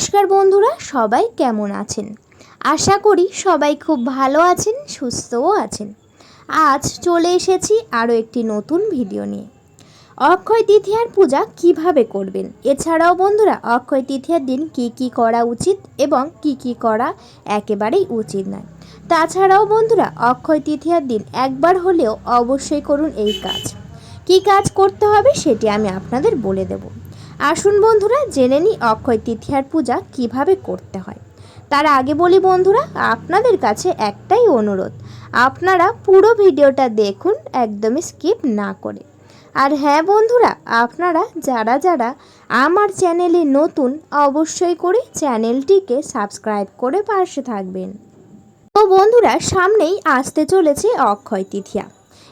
নমস্কার বন্ধুরা, সবাই কেমন আছেন? আশা করি সবাই খুব ভালো আছেন, সুস্থও আছেন। আজ চলে এসেছি আরও একটি নতুন ভিডিও নিয়ে। অক্ষয় তৃতীয়ার পূজা কীভাবে করবেন? এছাড়াও বন্ধুরা, অক্ষয় তৃতীয়ার দিন কি কি করা উচিত এবং কি কি করা একেবারেই উচিত নয়। তাছাড়াও বন্ধুরা, অক্ষয় তৃতীয়ার দিন একবার হলেও অবশ্যই করুন এই কাজ। কি কাজ করতে হবে সেটি আমি আপনাদের বলে দেব। আসুন বন্ধুরা, জেনে নিই অক্ষয় তৃতীয়ার পূজা কীভাবে করতে হয়। তার আগে বলি বন্ধুরা, আপনাদের কাছে একটাই অনুরোধ, আপনারা পুরো ভিডিওটা দেখুন, একদমই স্কিপ না করে। আর হ্যাঁ বন্ধুরা, আপনারা যারা যারা আমার চ্যানেলে নতুন, অবশ্যই করে চ্যানেলটিকে সাবস্ক্রাইব করে পাশে থাকবেন। তো বন্ধুরা, সামনেই আসতে চলেছে অক্ষয় তৃতীয়া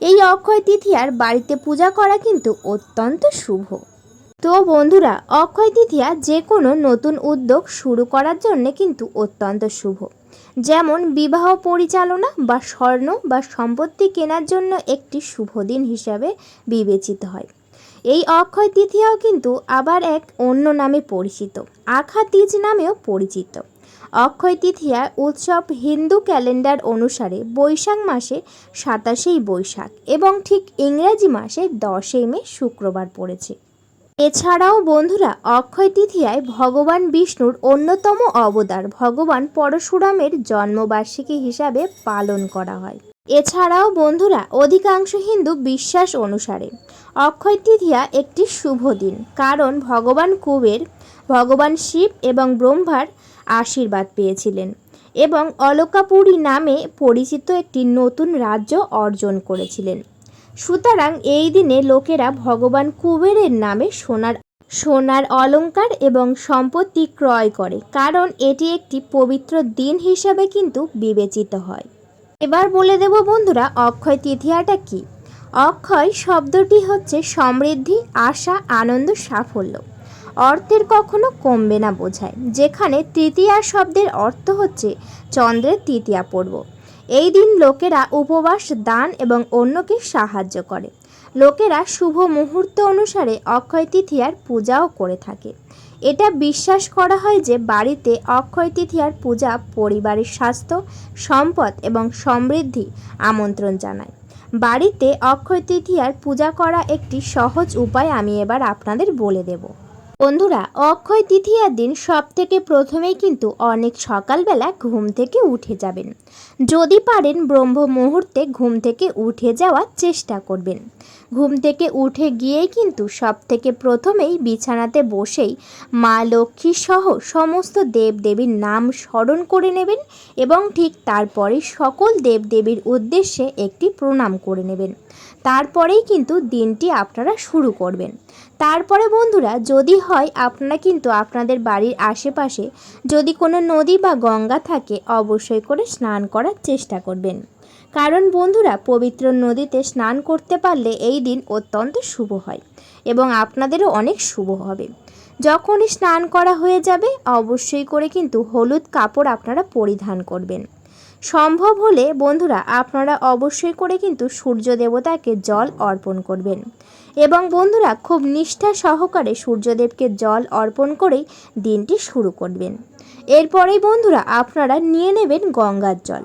এই অক্ষয় তৃতীয়ার বাড়িতে পূজা করা কিন্তু অত্যন্ত শুভ। তো বন্ধুরা, অক্ষয় তৃতীয়া যে কোনো নতুন উদ্যোগ শুরু করার জন্যে কিন্তু অত্যন্ত শুভ। যেমন বিবাহ পরিচালনা বা স্বর্ণ বা সম্পত্তি কেনার জন্য একটি শুভ দিন হিসাবে বিবেচিত হয়। এই অক্ষয় তৃতীয়াও কিন্তু আবার এক অন্য নামে পরিচিত, আখা তিজ নামেও পরিচিত। অক্ষয় তৃতীয়া উৎসব হিন্দু ক্যালেন্ডার অনুসারে বৈশাখ মাসে সাতাশেই বৈশাখ এবং ঠিক ইংরেজি মাসে দশই মে শুক্রবার পড়েছে। এছাড়াও বন্ধুরা অক্ষয় তৃতীয়ায় ভগবান বিষ্ণুর অন্যতম অবতার ভগবান পরশুরামের জন্মবার্ষিকী হিসাবে পালন করা হয়। এছাড়াও বন্ধুরা অধিকাংশ হিন্দু বিশ্বাস অনুসারে অক্ষয় তৃতীয়া একটি শুভ দিন, কারণ ভগবান কুবের, ভগবান শিব এবং ব্রহ্মার আশীর্বাদ পেয়েছিলেন এবং অলকাপুরী নামে পরিচিত একটি নতুন রাজ্য অর্জন করেছিলেন। সুতরাং এই দিনে লোকেরা ভগবান কুবেরের নামে সোনার সোনার অলংকার এবং সম্পত্তি ক্রয় করে, কারণ এটি একটি পবিত্র দিন হিসাবে কিন্তু বিবেচিত হয়। এবার বলে দেব বন্ধুরা, অক্ষয় তৃতীয়াটা কি? অক্ষয় শব্দটি হচ্ছে সমৃদ্ধি, আশা, আনন্দ, সাফল্য। অর্থের কখনো কমবে না বোঝায়, যেখানে তৃতীয়া শব্দের অর্থ হচ্ছে চন্দ্রের তৃতীয়া পর্ব। এই দিন লোকেরা উপবাস, দান এবং অন্যকে সাহায্য করে। লোকেরা শুভ মুহূর্ত অনুসারে অক্ষয় তৃতীয়ার পূজাও করে থাকে। এটা বিশ্বাস করা হয় যে বাড়িতে অক্ষয় তৃতীয়ার পূজা পরিবারের স্বাস্থ্য, সম্পদ এবং সমৃদ্ধি আমন্ত্রণ জানায়। বাড়িতে অক্ষয় তৃতীয়ার পূজা করা একটি সহজ উপায় আমি এবার আপনাদের বলে দেবো। বন্ধুরা, অক্ষয় তৃতীয়ার দিন সব থেকে প্রথমেই কিন্তু অনেক সকালবেলা ঘুম থেকে উঠে যাবেন। যদি পারেন ব্রহ্ম মুহূর্তে ঘুম থেকে উঠে যাওয়ার চেষ্টা করবেন। ঘুম থেকে উঠে গিয়েই কিন্তু সব থেকে প্রথমেই বিছানাতে বসেই মা লক্ষ্মী সহ সমস্ত দেবদেবীর নাম স্মরণ করে নেবেন এবং ঠিক তারপরে সকল দেবদেবীর উদ্দেশ্যে একটি প্রণাম করে নেবেন। তারপরেই কিন্তু দিনটি আপনারা শুরু করবেন। তারপরে বন্ধুরা, যদি হয় আপনারা কিন্তু আপনাদের বাড়ির আশেপাশে যদি কোনো নদী বা গঙ্গা থাকে, অবশ্যই করে স্নান করার চেষ্টা করবেন। কারণ বন্ধুরা, পবিত্র নদীতে স্নান করতে পারলে এই দিন অত্যন্ত শুভ হয় এবং আপনাদেরও অনেক শুভ হবে। যখনই স্নান করা হয়ে যাবে, অবশ্যই করে কিন্তু হলুদ কাপড় আপনারা পরিধান করবেন। সম্ভব হলে বন্ধুরা আপনারা অবশ্যই করে কিন্তু সূর্য দেবতাকে জল অর্পণ করবেন। এবং বন্ধুরা খুব নিষ্ঠা সহকারে সূর্যদেবকে জল অর্পণ করেই দিনটি শুরু করবেন। এরপরেই বন্ধুরা আপনারা নিয়ে নেবেন গঙ্গার জল।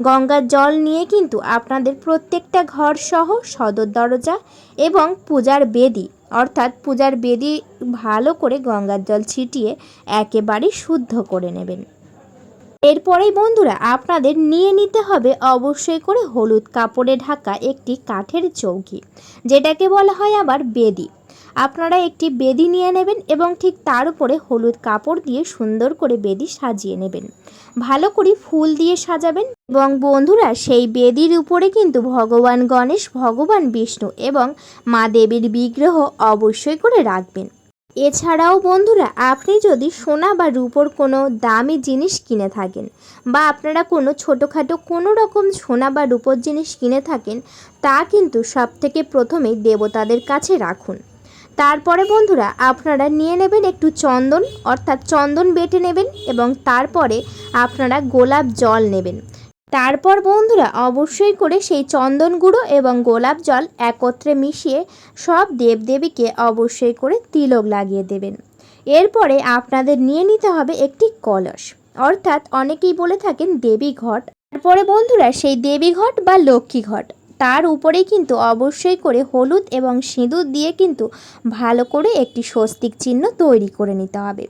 গঙ্গার জল নিয়ে কিন্তু আপনাদের প্রত্যেকটা ঘর সহ সদর দরজা এবং পূজার বেদি, অর্থাৎ পূজার বেদি ভালো করে গঙ্গার জল ছিটিয়ে একেবারে শুদ্ধ করে নেবেন। এরপরেই বন্ধুরা আপনাদের নিয়ে নিতে হবে অবশ্যই করে হলুদ কাপড়ে ঢাকা একটি কাঠের চৌকি, যেটাকে বলা হয় আবার বেদি। আপনারা একটি বেদি নিয়ে নেবেন এবং ঠিক তার উপরে হলুদ কাপড় দিয়ে সুন্দর করে বেদি সাজিয়ে নেবেন। ভালো করে ফুল দিয়ে সাজাবেন এবং বন্ধুরা সেই বেদির উপরে কিন্তু ভগবান গণেশ, ভগবান বিষ্ণু এবং মা দেবীর বিগ্রহ অবশ্যই করে রাখবেন। এছাড়াও বন্ধুরা, আপনি যদি সোনা বা রূপোর কোনো দামি জিনিস কিনে থাকেন বা আপনারা কোনো ছোটোখাটো কোনো রকম সোনা বা রূপোর জিনিস কিনে থাকেন, তা কিন্তু সব থেকে প্রথমে দেবতাদের কাছে রাখুন। তারপরে বন্ধুরা, আপনারা নিয়ে নেবেন একটু চন্দন, অর্থাৎ চন্দন বেটে নেবেন এবং তারপরে আপনারা গোলাপ জল নেবেন। তারপর বন্ধুরা অবশ্যই করে সেই চন্দন গুঁড়ো এবং গোলাপ জল একত্রে মিশিয়ে সব দেবদেবীকে অবশ্যই করে তিলক লাগিয়ে দেবেন। এরপরে আপনাদের নিয়ে নিতে হবে একটি কলস। অর্থাৎ অনেকেই বলে থাকেন দেবী ঘট তারপরে বন্ধুরা সেই দেবী ঘট বা লক্ষ্মী ঘট তার উপরেই কিন্তু অবশ্যই করে হলুদ এবং সিঁদুর দিয়ে কিন্তু ভালো করে একটি স্বস্তিক চিহ্ন তৈরি করে নিতে হবে।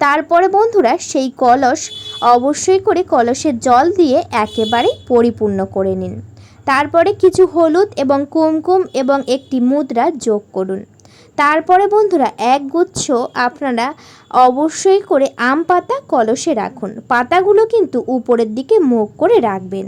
তারপরে বন্ধুরা সেই কলস অবশ্যই করে কলসের জল দিয়ে একেবারে পরিপূর্ণ করে নিন। তারপরে কিছু হলুদ এবং কুমকুম এবং একটি মুদ্রা যোগ করুন। তারপরে বন্ধুরা এক গুচ্ছ আপনারা অবশ্যই করে আম পাতা কলসে রাখুন। পাতাগুলো কিন্তু উপরের দিকে মুখ করে রাখবেন।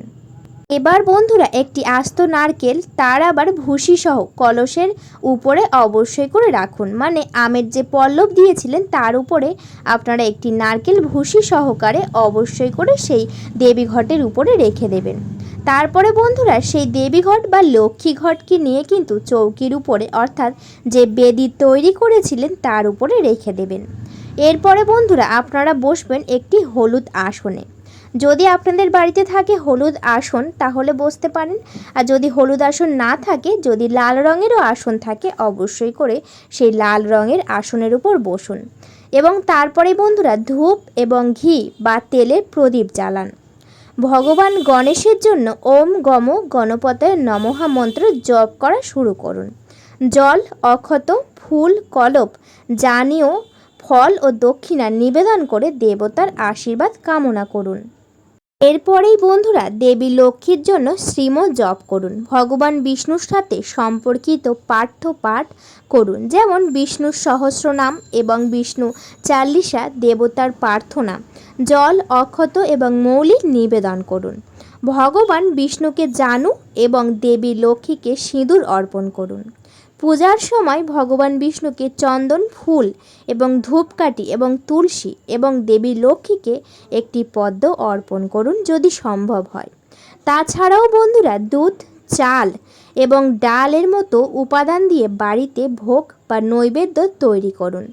এবার বন্ধুরা একটি আস্ত নারকেল, তার আবার ভুসি সহ কলসের উপরে অবশ্যই করে রাখুন। মানে আমের যে পল্লব দিয়েছিলেন, তার উপরে আপনারা একটি নারকেল ভুসি সহকারে অবশ্যই করে সেই দেবী ঘটের উপরে রেখে দেবেন। তারপরে বন্ধুরা সেই দেবী ঘট বা লক্ষ্মী ঘটকে নিয়ে কিন্তু চৌকির উপরে, অর্থাৎ যে বেদি তৈরি করেছিলেন, তার উপরে রেখে দেবেন। এরপরে বন্ধুরা আপনারা বসবেন একটি হলুদ আসনে। যদি আপনাদের বাড়িতে থাকে হলুদ আসন, তাহলে বসতে পারেন। আর যদি হলুদ আসন না থাকে, যদি লাল রঙেরও আসন থাকে, অবশ্যই করে সেই লাল রঙের আসনের উপর বসুন। এবং তারপরে বন্ধুরা ধূপ এবং ঘি বা তেলের প্রদীপ জ্বালান। ভগবান গণেশের জন্য ওম গম গণপতায় নমহা মন্ত্র জপ করা শুরু করুন। জল, অক্ষত, ফুল, কলপ, জানীয়, ফল ও দক্ষিণা নিবেদন করে দেবতার আশীর্বাদ কামনা করুন। এরপরেই বন্ধুরা দেবী লক্ষ্মীর জন্য শ্রীম জপ করুন। ভগবান বিষ্ণুর সাথে সম্পর্কিত পাঠ্য পাঠ করুন। যেমন বিষ্ণুর সহস্রনাম এবং বিষ্ণু চাল্লিশা দেবতার প্রার্থনা, জল, অক্ষত এবং মৌলিক নিবেদন করুন। ভগবান বিষ্ণুকে জানু এবং দেবী লক্ষ্মীকে সিঁদুর অর্পণ করুন। পূজার সময় ভগবান বিষ্ণুকে চন্দন, ফুল এবং ধূপকাঠি এবং তুলসী এবং দেবী লক্ষ্মীকে একটি পদ্ম অর্পণ করুন যদি সম্ভব হয়। তাছাড়াও বন্ধুরা, দুধ, চাল এবং ডালের মতো উপাদান দিয়ে বাড়িতে ভোগ বা নৈবেদ্য তৈরি করুন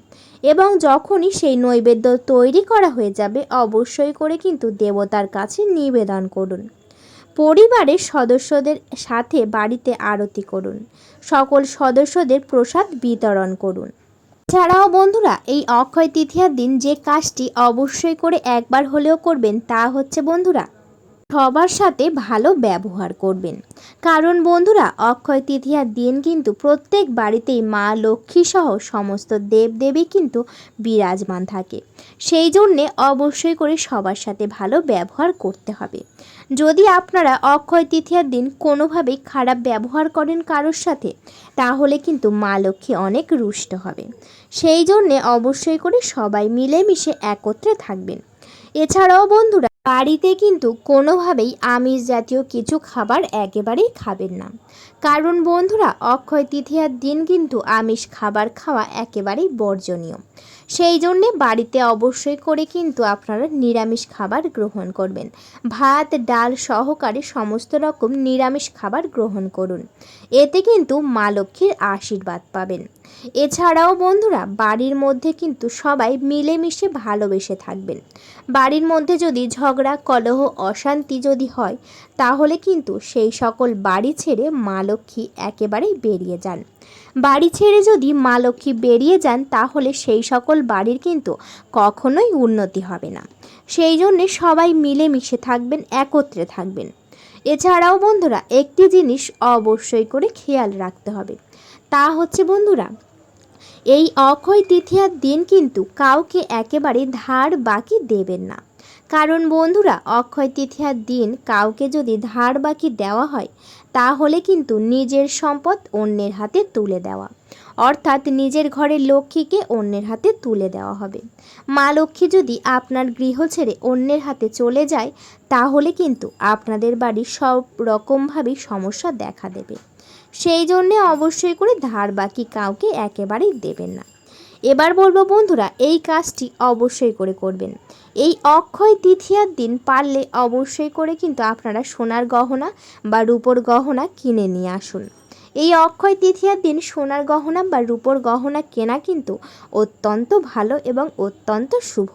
এবং যখনই সেই নৈবেদ্য তৈরি করা হয়ে যাবে, অবশ্যই করে কিন্তু দেবতার কাছে নিবেদন করুন। পরিবারের সদস্যদের সাথে বাড়িতে আরতি করুন। সকল সদস্যদের প্রসাদ বিতরণ করুন। এছাড়াও বন্ধুরা, এই অক্ষয় তৃতীয়ার দিন যে কাজটি অবশ্যই করে একবার হলেও করবেন তা হচ্ছে বন্ধুরা সবার সাথে ভালো ব্যবহার করবেন। কারণ বন্ধুরা, অক্ষয় তৃতীয়ার দিন কিন্তু প্রত্যেক বাড়িতেই মা, লক্ষ্মী সহ সমস্ত দেবদেবী কিন্তু বিরাজমান থাকে। সেই জন্যে অবশ্যই করে সবার সাথে ভালো ব্যবহার করতে হবে। যদি আপনারা অক্ষয় তৃতীয়ার দিন কোনোভাবেই খারাপ ব্যবহার করেন কারোর সাথে, তাহলে কিন্তু মা, লক্ষ্মী অনেক রুষ্ট হবে। সেই জন্যে অবশ্যই করে সবাই মিলেমিশে একত্রে থাকবেন। এছাড়াও বন্ধুরা বাড়িতে কিন্তু কোনোভাবেই আমিষ জাতীয় কিছু খাবার একেবারেই খাবেন না। কারণ বন্ধুরা, অক্ষয় তৃতীয়ার দিন কিন্তু আমিষ খাবার খাওয়া একেবারেই বর্জনীয়। সেই জন্যে বাড়িতে অবশ্যই করে কিন্তু আপনারা নিরামিষ খাবার গ্রহণ করবেন। ভাত, ডাল সহকারে সমস্ত রকম নিরামিষ খাবার গ্রহণ করুন। এতে কিন্তু মা লক্ষ্মীর আশীর্বাদ পাবেন। এছাড়াও বন্ধুরা, বাড়ির মধ্যে কিন্তু সবাই মিলেমিশে ভালোবেসে থাকবেন। বাড়ির মধ্যে যদি ঝগড়া, কলহ, অশান্তি যদি হয়, তাহলে কিন্তু সেই সকল বাড়ি ছেড়ে মা লক্ষ্মী একেবারেই বেরিয়ে যান। বাড়ি ছেড়ে যদি মা লক্ষ্মী বেরিয়ে যান, তাহলে সেই সকল বাড়ির কিন্তু কখনোই উন্নতি হবে না। সেই জন্যে সবাই মিলেমিশে থাকবেন, একত্রে থাকবেন। এছাড়াও বন্ধুরা, একটি জিনিস অবশ্যই করে খেয়াল রাখতে হবে। তা হচ্ছে বন্ধুরা, এই অক্ষয় তৃতীয়ার দিন কিন্তু কাউকে একেবারে ধার বাকি দেবেন না। কারণ বন্ধুরা, অক্ষয় তৃতীয়ার দিন কাউকে যদি ধার বাকি দেওয়া হয় তাহলে কিন্তু নিজের সম্পদ অন্যের হাতে তুলে দেওয়া। অর্থাৎ নিজের ঘরের লক্ষ্মীকে অন্যের হাতে তুলে দেওয়া হবে। মা লক্ষ্মী যদি আপনার গৃহ ছেড়ে অন্যের হাতে চলে যায়, তাহলে কিন্তু আপনাদের বাড়ির সব রকমভাবেই সমস্যা দেখা দেবে। সেই জন্যে অবশ্যই করে ধার বাকি কাউকে একেবারেই দেবেন না। এবার বলব বন্ধুরা, এই কাজটি অবশ্যই করে করবেন। এই অক্ষয় তৃতীয়ার দিন পারলে অবশ্যই করে কিন্তু আপনারা সোনার গহনা বা রূপোর গহনা কিনে নিয়ে আসুন। এই অক্ষয় তৃতীয়ার দিন সোনার গহনা বা রূপোর গহনা কেনা কিন্তু অত্যন্ত ভালো এবং অত্যন্ত শুভ।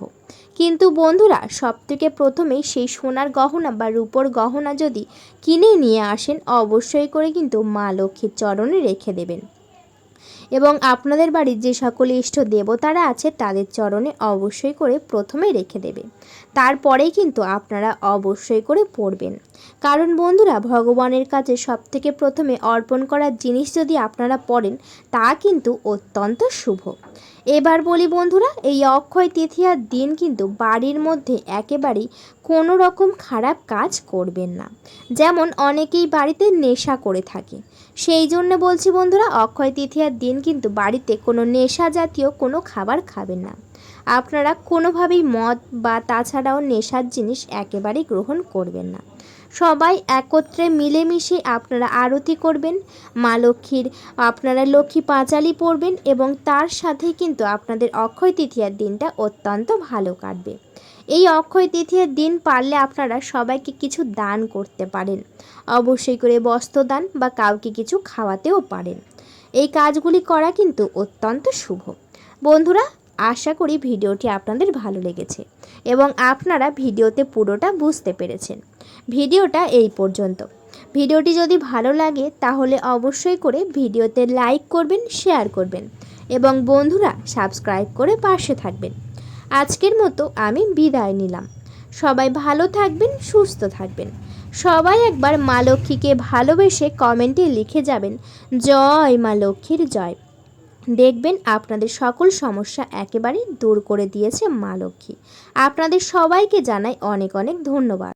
কিন্তু বন্ধুরা, সবথেকে প্রথমেই সেই সোনার গহনা বা রূপোর গহনা যদি কিনে নিয়ে আসেন, অবশ্যই করে কিন্তু মা লক্ষ্মীর চরণে রেখে দেবেন। এবং আপনাদের বাড়ির যে সকল ইষ্ট দেবতারা আছে তাদের চরণে অবশ্যই করে প্রথমে রেখে দেবে। তারপরেই কিন্তু আপনারা অবশ্যই করে পড়বেন। কারণ বন্ধুরা, ভগবানের কাছে সবথেকে প্রথমে অর্পণ করার জিনিস যদি আপনারা পড়েন, তা কিন্তু অত্যন্ত শুভ। এবার বলি বন্ধুরা, এই অক্ষয় তৃতীয়ার দিন কিন্তু বাড়ির মধ্যে একেবারেই কোনো রকম খারাপ কাজ করবেন না। যেমন অনেকেই বাড়িতে নেশা করে থাকে। সেই জন্য বলছি বন্ধুরা, অক্ষয় তৃতীয়ার দিন কিন্তু বাড়িতে কোনো নেশা জাতীয় কোনো খাবার খাবেন না। আপনারা কোনোভাবেই মদ বা তাছাড়াও নেশার জিনিস একেবারেই গ্রহণ করবেন না। সবাই একত্রে মিলেমিশে আপনারা আরতি করবেন, মা লক্ষ্মীর, আপনারা লক্ষ্মী পাঁচালি পড়বেন এবং তার সাথে কিন্তু আপনাদের অক্ষয় তৃতীয়ার দিনটা অত্যন্ত ভালো কাটবে। এই অক্ষয় তৃতীয়ার দিন পারলে আপনারা সবাইকে কিছু দান করতে পারেন। অবশ্যই করে বস্ত্র দান বা কাউকে কিছু খাওয়াতেও পারেন। এই কাজগুলি করা কিন্তু অত্যন্ত শুভ। বন্ধুরা, আশা করি ভিডিওটি আপনাদের ভালো লেগেছে এবং আপনারা ভিডিওতে পুরোটা বুঝতে পেরেছেন। ভিডিওটা এই পর্যন্ত। ভিডিওটি যদি ভালো লাগে তাহলে অবশ্যই করে ভিডিওতে লাইক করবেন, শেয়ার করবেন এবং বন্ধুরা, সাবস্ক্রাইব করে পাশে থাকবেন। আজকের মতো আমি বিদায় নিলাম। সবাই ভালো থাকবেন, সুস্থ থাকবেন। সবাই একবার মা লক্ষ্মীকে ভালোবেসে কমেন্টে লিখে যাবেন, জয় মা লক্ষ্মীর জয়। দেখবেন আপনাদের সকল সমস্যা একেবারেই দূর করে দিয়েছে মা লক্ষ্মী। আপনাদের সবাইকে জানাই অনেক অনেক ধন্যবাদ।